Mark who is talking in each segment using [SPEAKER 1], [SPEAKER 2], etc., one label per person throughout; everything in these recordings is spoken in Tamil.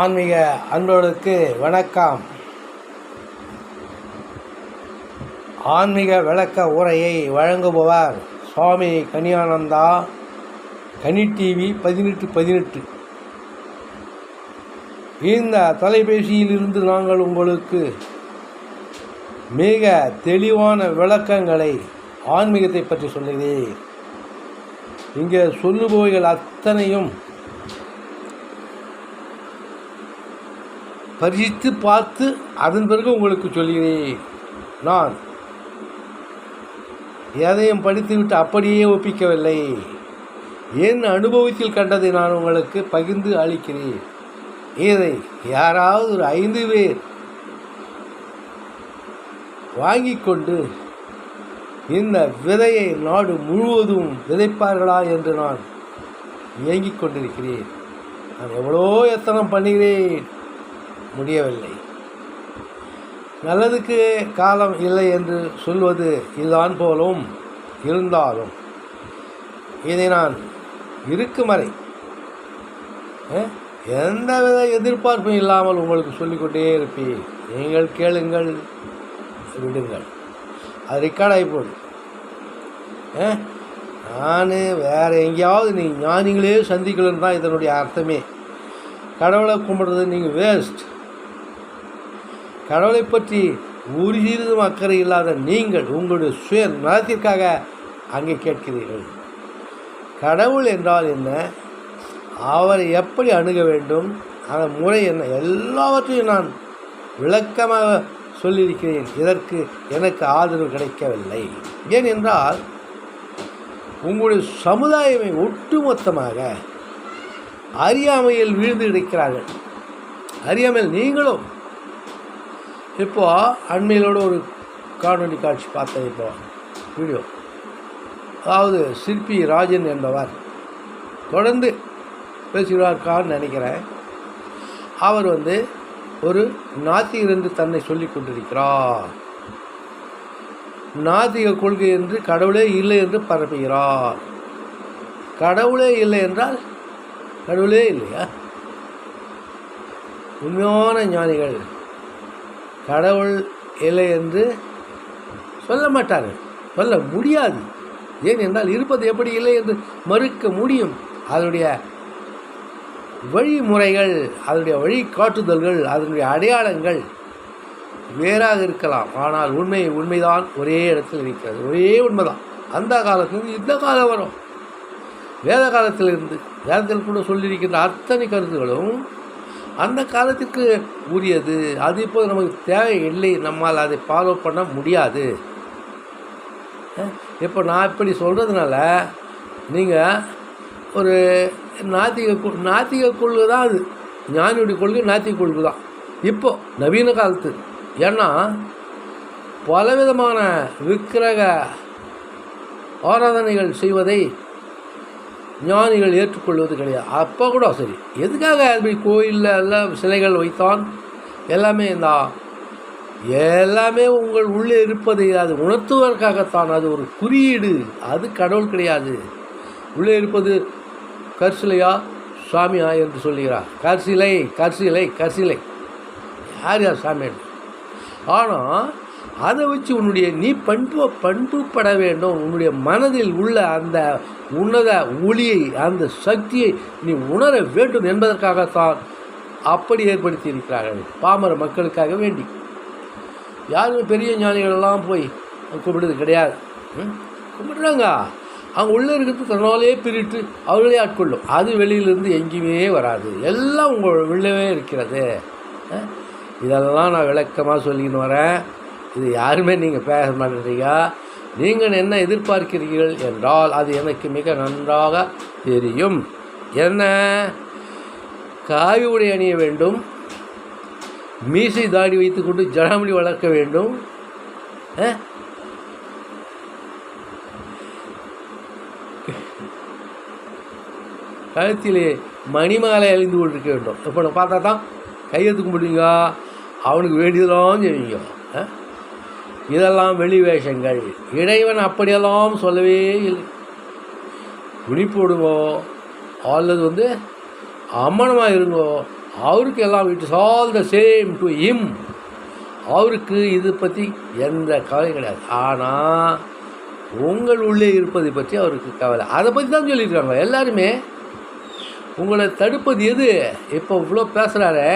[SPEAKER 1] ஆன்மீக அன்பர்களுக்கு வணக்கம். ஆன்மீக விளக்க உரையை வழங்குபவர் சுவாமி கனியானந்தா கனி டிவி பதினெட்டு பதினெட்டு. இந்த தொலைபேசியிலிருந்து நாங்கள் உங்களுக்கு மிக தெளிவான விளக்கங்களை ஆன்மீகத்தை பற்றி சொல்லுகிறேன் இங்கே சொல்லுபவைகள் அத்தனையும் பரிசித்து பார்த்து அதன் பிறகு உங்களுக்கு சொல்கிறேன். நான் எதையும் படித்துவிட்டு அப்படியே ஒப்பிக்கவில்லை. என் அனுபவத்தில் கண்டதை நான் உங்களுக்கு பகிர்ந்து அளிக்கிறேன். இதை யாராவது ஒரு ஐந்து பேர் வாங்கி கொண்டு இந்த விதையை நாடு முழுவதும் விதைப்பார்களா என்று நான் இயங்கிக் கொண்டிருக்கிறேன். நான் எவ்வளோ எத்தனம் பண்ணுகிறேன். முடியவில்லை. நல்லதுக்கு காலம் இல்லை என்று சொல்வது இதுதான் போலும் இருந்தாலும் இதை நான் இருக்கும் வரை எந்த எந்தவித எதிர்பார்ப்பும் இல்லாமல் உங்களுக்கு சொல்லிக்கொண்டே இருப்பேன். நீங்கள் கேளுங்கள் விடுங்கள். அது ரெக்கார்ட் ஆகி போகுது நான் வேறு எங்கேயாவது நீ ஞானிகளே சந்திக்கலன்னு தான் இதனுடைய அர்த்தமே. கடவுளை கும்பிடுறது நீங்கள் வேஸ்ட் கடவுளை பற்றி ஒரு சிறிதும் அக்கறை இல்லாத நீங்கள் உங்களுடைய சுய நலத்திற்காக அங்கே கேட்கிறீர்கள். கடவுள் என்றால் என்ன? அவரை எப்படி அணுக வேண்டும்? அந்த முறை என்ன? எல்லாவற்றையும் நான் விளக்கமாக சொல்லியிருக்கிறேன். இதற்கு எனக்கு ஆதரவு கிடைக்கவில்லை. ஏனென்றால் உங்களுடைய சமுதாயமே ஒட்டுமொத்தமாக அறியாமையில் வீழ்ந்து இருக்கிறார்கள் அறியாமையில் நீங்களும் இப்போ அண்மையிலோட ஒரு காணொலி காட்சி பார்த்தேன் இப்போ. வீடியோ. அதாவது சிற்பி ராஜன் என்பவர் தொடர்ந்து பேசுகிறார்கான்னு நினைக்கிறேன். அவர் வந்து ஒரு நாத்திகர் இருந்து தன்னை சொல்லிக் கொண்டிருக்கிறார். நாத்திக கொள்கை என்று கடவுளே இல்லை என்று பரப்புகிறார். கடவுளே இல்லை என்றால் கடவுளே இல்லையா? உண்மையான ஞானிகள் கடவுள் இல்லை என்று சொல்ல மாட்டார்கள் சொல்ல முடியாது. ஏன் என்றால் இருப்பது எப்படி இல்லை என்று மறுக்க முடியும். அதனுடைய வழிமுறைகள் அதனுடைய வழிகாட்டுதல்கள் அதனுடைய அடையாளங்கள் வேறாக இருக்கலாம். ஆனால் உண்மை உண்மைதான் ஒரே இடத்தில் இருக்கிறது. ஒரே உண்மைதான். அந்த காலத்திலிருந்து இந்த காலம் வரும். வேத காலத்திலிருந்து வேதத்தில் கூட சொல்லியிருக்கின்ற அத்தனை கருத்துகளும் அந்த காலத்திற்கு உரியது அது இப்போது நமக்கு தேவை இல்லை. நம்மால் அதை ஃபாலோ பண்ண முடியாது. இப்போ நான் இப்படி சொல்கிறதுனால நீங்கள் ஒரு நாத்திக கொ நாத்திக கொள்கை தான் அது. ஞானியுடைய கொள்கை நாத்திக கொள்கை தான். இப்போ நவீன காலத்து. ஏன்னா பலவிதமான விக்கிரக ஆராதனைகள் செய்வதை ஞானிகள் ஏற்றுக்கொள்வது கிடையாது. அப்போ கூட சரி. எதுக்காக அப்படி கோயிலில் எல்லாம் சிலைகள் வைத்தான்? எல்லாமே இந்த எல்லாமே உங்கள் உள்ளே இருப்பதை அது உணர்த்துவதற்காகத்தான். அது ஒரு குறியீடு. அது கடவுள் கிடையாது. உள்ளே இருப்பது கற்சிலையா? சுவாமியா என்று சொல்லுகிறார். கற்சிலை கற்சிலை கற்சிலை. யார் யார் சாமி ஆனால் அதை வச்சு உன்னுடைய நீ பண்பு பண்புப்பட வேண்டும். உன்னுடைய மனதில் உள்ள அந்த உன்னத ஒளியை அந்த சக்தியை நீ உணர வேண்டும் என்பதற்காகத்தான் அப்படி ஏற்படுத்தி இருக்கிறார்கள் பாமர மக்களுக்காக வேண்டி. யாருமே பெரிய ஞானிகள் எல்லாம் போய் கும்பிடுறது கிடையாது. ம்? கும்பிடுறாங்க அவங்க உள்ளே இருக்கிறது தன்னாலே பிரிட்டு அவர்களே ஆட்கொள்ளும். அது வெளியிலிருந்து எங்கேயுமே வராது. எல்லாம் உங்கள் உள்ளவே இருக்கிறது. இதெல்லாம் நான் விளக்கமாக சொல்லின்னு வரேன். இது யாருமே நீங்கள் பேச மாட்டேறீங்க நீங்கள் என்ன எதிர்பார்க்கிறீர்கள் என்றால் அது எனக்கு மிக நன்றாக தெரியும். என்ன? காவி உடை அணிய வேண்டும். மீசை தாடி வைத்துக்கொண்டு ஜடாமணி வளர்க்க வேண்டும். கழுத்திலே மணிமாலை அழிந்து கொண்டிருக்க வேண்டும். இப்போ நான் பார்த்தா தான் கையெழுத்துக்க முடியுங்க அவனுக்கு வேண்டியதெல்லாம் செய்வீங்க. இதெல்லாம் வெளி வேஷங்கள். இறைவன் அப்படியெல்லாம் சொல்லவே இல்லை. துணி அல்லது வந்து அம்மனமாக இருங்கோ அவருக்கு எல்லாம் it is all the same to him அவருக்கு இது பற்றி எந்த கவலையும் கிடையாது. ஆனால் உங்கள் உள்ளே இருப்பதை பற்றி அவருக்கு கவலை. அதை பற்றி தான் சொல்லியிருக்காங்க எல்லாருமே. உங்களை தடுப்பது எது? இப்போ இவ்வளோ பேசுகிறாரே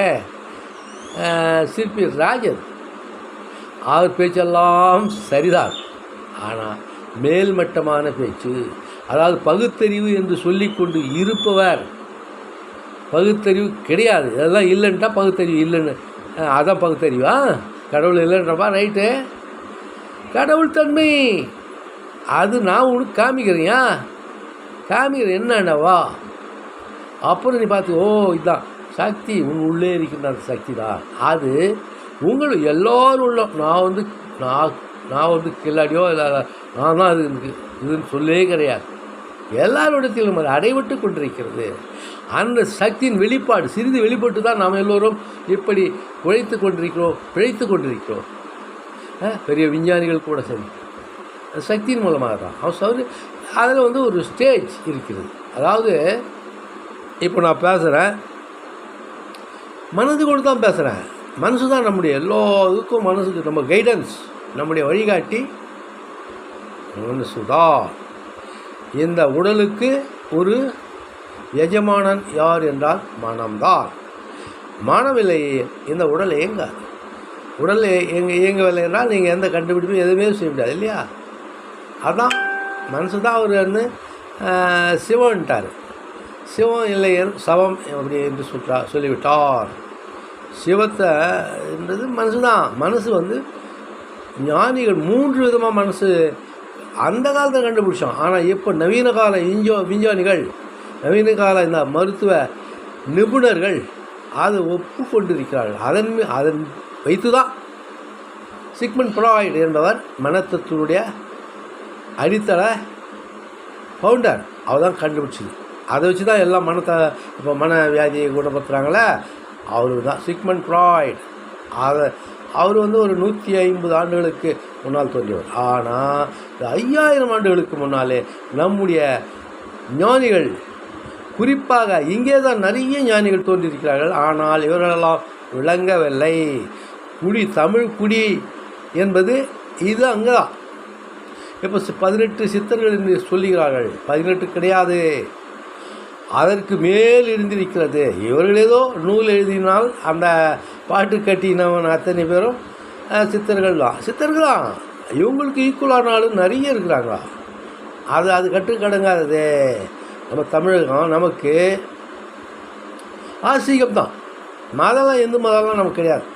[SPEAKER 1] சிற்பி ராஜன். அவர் பேச்செல்லாம் சரிதான். ஆனால் மேல்மட்டமான பேச்சு அதாவது பகுத்தறிவு என்று சொல்லிக்கொண்டு இருப்பவர் பகுத்தறிவு கிடையாது. இதெல்லாம் இல்லைன்ட்டா பகுத்தறிவு இல்லைன்னு. அதான் பகுத்தறிவா? கடவுள் இல்லைன்றப்பா ரைட்டு. கடவுள் தன்மை. அது நான் உனக்கு காமிக்கிறியா காமிக்கிறேன் என்னன்னவா? அப்புறம் நீ பார்த்து ஓ இதுதான் சக்தி. உன் உள்ளே இருக்கின்ற அந்த சக்தி தான் அது உங்களும் எல்லோரும் உள்ள நான் வந்து நான் நான் வந்து கில்லாடியோ இல்லை நான் தான் அது இதுன்னு சொல்லவே கிடையாது. எல்லாரிடத்திலும் அது அடைபட்டு கொண்டிருக்கிறது. அந்த சக்தியின் வெளிப்பாடு சிறிது வெளிப்பட்டு தான் நாம் எல்லோரும் இப்படி உழைத்து கொண்டிருக்கிறோம் பிழைத்து கொண்டிருக்கிறோம். பெரிய விஞ்ஞானிகள் கூட சரி. சக்தியின் மூலமாக தான். அவன் சௌரி அதில் வந்து ஒரு ஸ்டேஜ் இருக்கிறது. அதாவது இப்போ நான் பேசுகிறேன் மனது கொண்டு தான் பேசுகிறேன் மனசு தான் நம்முடைய எல்லா இதுக்கும் மனசுக்கு நம்ம கைடன்ஸ் நம்முடைய வழிகாட்டி மனசுதா இந்த உடலுக்கு ஒரு எஜமானன் யார் என்றால் மனம்தான். மனமில்லை இந்த உடல் இயங்காது. உடல் இயங்க இயங்கவில்லை என்றால் நீங்கள் எந்த கண்டுபிடிப்பும் எதுவுமே செய்ய முடியாது இல்லையா? அதான் மனசு தான் அவர் வந்து சிவன்ட்டார். சிவம் இல்லை சவம் அப்படி என்று சொல்றா சொல்லிவிட்டார். சிவத்தை என்றது மனசு தான் மனசு வந்து ஞானிகள் மூன்று விதமாக மனசு அந்த காலத்தில் கண்டுபிடிச்சோம். ஆனால் இப்போ நவீன கால இஞ்சோ விஞ்ஞானிகள் நவீன கால இந்த மருத்துவ நிபுணர்கள் அதை ஒப்புக்கொண்டிருக்கிறார்கள். அதன் அதன் வைத்து தான் சிக்மன் ஃப்ராய்டு என்பவர் மனத்தத்துவனுடைய அடித்தள ஃபவுண்டர் அவர் தான் கண்டுபிடிச்சது. அதை வச்சு தான் எல்லாம் மனத்தை இப்போ மன வியாதியை குணப்படுத்துகிறாங்களே அவர் தான் சிக்மன் ஃப்ராய்ட். அதை அவர் வந்து ஒரு நூற்றி ஐம்பது ஆண்டுகளுக்கு முன்னால் தோன்றியவர். ஆனால் ஐயாயிரம் ஆண்டுகளுக்கு முன்னாலே நம்முடைய ஞானிகள் குறிப்பாக இங்கே தான் நிறைய ஞானிகள் தோன்றியிருக்கிறார்கள். ஆனால் இவர்களெல்லாம் விளங்கவில்லை. குடி தமிழ் குடி என்பது இது அங்கே தான். இப்போ சி- பதினெட்டு சித்தர்கள் என்று சொல்லுகிறார்கள். பதினெட்டு கிடையாது. அதற்கு மேல் இருந்திருக்கிறது இவர்கள் ஏதோ நூல் எழுதினால் அந்த பாட்டு கட்டினவன் அத்தனை பேரும் சித்தர்கள் தான். சித்தர்கள்? தான் இவங்களுக்கு ஈக்குவலானாலும் நிறைய இருக்கிறாங்களா? அது அது கட்டுக்கடங்காதது நம்ம தமிழகம் நமக்கு ஆசிகம் தான். மதம்லாம் எந்த மதம்லாம் நமக்கு கிடையாது.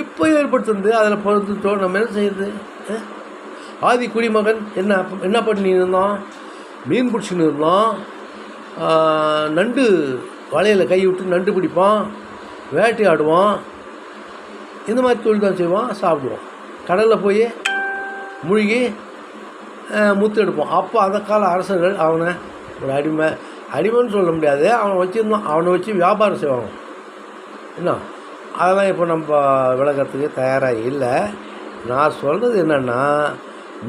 [SPEAKER 1] இப்போ ஏற்படுத்துறது அதில் பொறுத்துட்டோம். நம்ம என்ன செய்யுது ஆதி குடிமகன் என்ன என்ன பண்ணின்னு இருந்தோம் மீன் பிடிச்சின்னு இருந்தோம் நண்டு வலையில் கை விட்டு நண்டு பிடிப்போம் வேட்டையாடுவான். இந்த மாதிரி தொழில் தான் செய்வோம் சாப்பிடுவோம் கடலில் போய் மூழ்கி முத்து எடுப்போம் அப்போ அந்த கால அரசர்கள் அவனை ஒரு அடிமை அடிமைன்னு சொல்ல முடியாது. அவனை வச்சுருந்தான் அவனை வச்சு வியாபாரம் செய்வாங்க. என்ன? அதெல்லாம் இப்போ நம்ம விளக்கிறதுக்கு தயாராக இல்லை. நான் சொல்கிறது என்னென்னா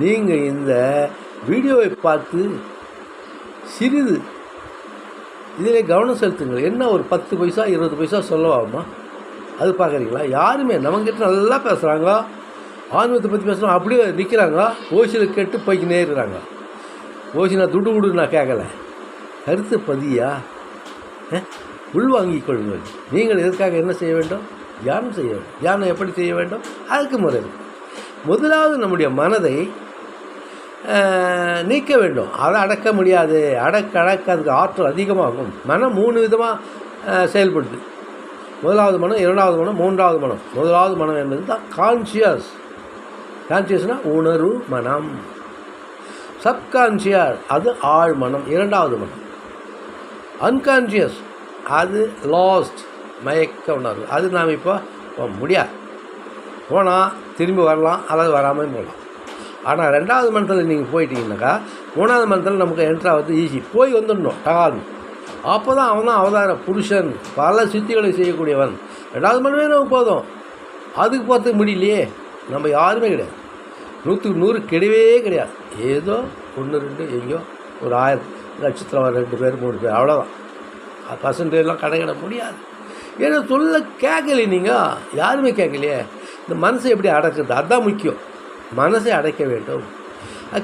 [SPEAKER 1] நீங்கள் இந்த வீடியோவை பார்த்து சிறிது இதிலே கவனம் செலுத்துங்கள். என்ன ஒரு பத்து பைசா இருபது பைசா சொல்லவாமா? அது பார்க்குறீங்களா யாருமே நம்மக்கிட்ட நல்லா பேசுகிறாங்க ஆன்மீகத்தை பற்றி பேசுகிறோம் அப்படியே நிற்கிறாங்க ஓசியில் கேட்டு போய்க்கினே இருக்கிறாங்க. ஓசி நான் துடு விடு நான் கேட்கல கருத்து பதியா? அஹ், உள்வாங்கிக் கொள்ளுங்கள். நீங்கள் எதற்காக என்ன செய்ய வேண்டும்? தியானம் செய்ய வேண்டும். தியானம் எப்படி செய்ய வேண்டும்? அதுக்கு முறை. முதலாவது நம்முடைய மனதை நீக்க வேண்டும். அதை அடக்க முடியாது. அடக்க அடக்க அதுக்கு ஆற்றல் அதிகமாகும். மனம் மூணு விதமாக செயல்படுது. முதலாவது மனம் இரண்டாவது மனம் மூன்றாவது மனம். முதலாவது மனம் என்பது தான் கான்சியஸ் கான்சியஸ்னால் உணர்வு மனம். சப்கான்சியஸ் அது ஆழ் மனம். இரண்டாவது மனம். அன்கான்சியஸ் அது லாஸ்ட் மயக்க உணர்வு. அது நாம் இப்போ போக முடியாது. போனால் திரும்பி வரலாம் அல்லது வராமல் போகலாம். ஆனால் ரெண்டாவது மந்தத்தில் நீங்கள் போயிட்டீங்கன்னாக்கா மூணாவது மந்தத்தில் நமக்கு என்ட்ரு ஆகிறது ஈஸி போய் வந்துடணும் டகால்னு அப்போ தான் அவன் தான் அவதார புருஷன். பல சித்திகளை செய்யக்கூடியவன். ரெண்டாவது மனமே நமக்கு போதும். அதுக்கு பார்த்து முடியலையே. நம்ம யாருமே கிடையாது. நூற்றுக்கு நூறு கிடையவே கிடையாது. ஏதோ ஒன்று ரெண்டு எங்கேயோ ஒரு ஆயிரம். லட்சத்தில் ரெண்டு பேர் மூணு பேர் அவ்வளோதான் பர்சன்டேஜ்லாம் கணக்கிட முடியாது. ஏன்னா சொல்ல கேட்கல நீங்கள் யாருமே கேட்கலையே. இந்த மனசை எப்படி அடக்குது அதுதான் முக்கியம். மனசை அடைக்க வேண்டும்.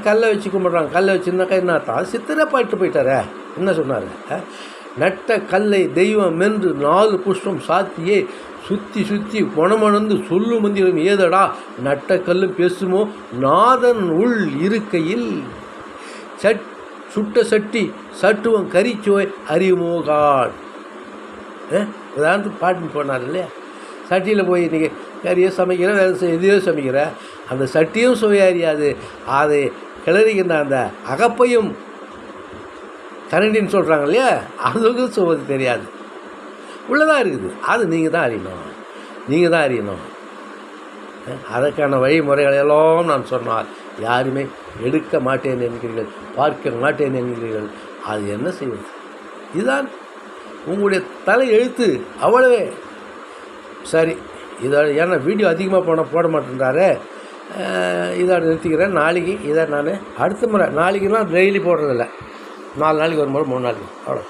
[SPEAKER 1] கல்லை வச்சு கும்பிட்றாங்க. கல்லை வச்சுருந்தாக்கா என்ன அர்த்தம் சித்திரை பாட்டு போயிட்டாரே. என்ன சொன்னார்? நட்ட கல்லை தெய்வம் மென்று நாலு புஷ்பம் சாத்தியே சுற்றி சுற்றி குணமணந்து சொல்லு மந்திரம் ஏதடா? நட்ட கல்லும் பேசுமோ? நாதன் உள் இருக்கையில் சட் சுட்ட சட்டி சட்டுவம் கரிச்சுவை அறிவுமோகான் உதாரணத்துக்கு பாட்டு போனார் இல்லையா? சட்டியில் போய் இன்றைக்கி கறியோ சமைக்கிற? வேறு செய்- எதையோ சமைக்கிற? அந்த சட்டியும் சுவையறியாது அதை. கிளறிக்கின்ற அந்த அகப்பையும் கரண்டின்னு சொல்கிறாங்க இல்லையா? அதுக்கு சுவை தெரியாது. உள்ளதாக இருக்குது. அது நீங்கள் தான் அறியணும். நீங்கள் தான் அறியணும். அதற்கான வழிமுறைகளை எல்லாம் நான் சொன்னால் யாருமே எடுக்க மாட்டேன் என்கிறீர்கள் பார்க்க மாட்டேன் என்கிறீர்கள் அது என்ன செய்வது? இதுதான் உங்களுடைய தலை எழுத்து. அவ்வளவே. சரி இதோட ஏன்னா வீடியோ அதிகமாக போனால் போட மாட்டேன்றாரு. இதோட நிறுத்திக்கிறேன். நாளைக்கு இதை நான் அடுத்த முறை நாளைக்குலாம் டெய்லி போடுறதில்ல. நாலு நாளைக்கு ஒரு முறை மூணு நாளைக்கு. அவ்வளோ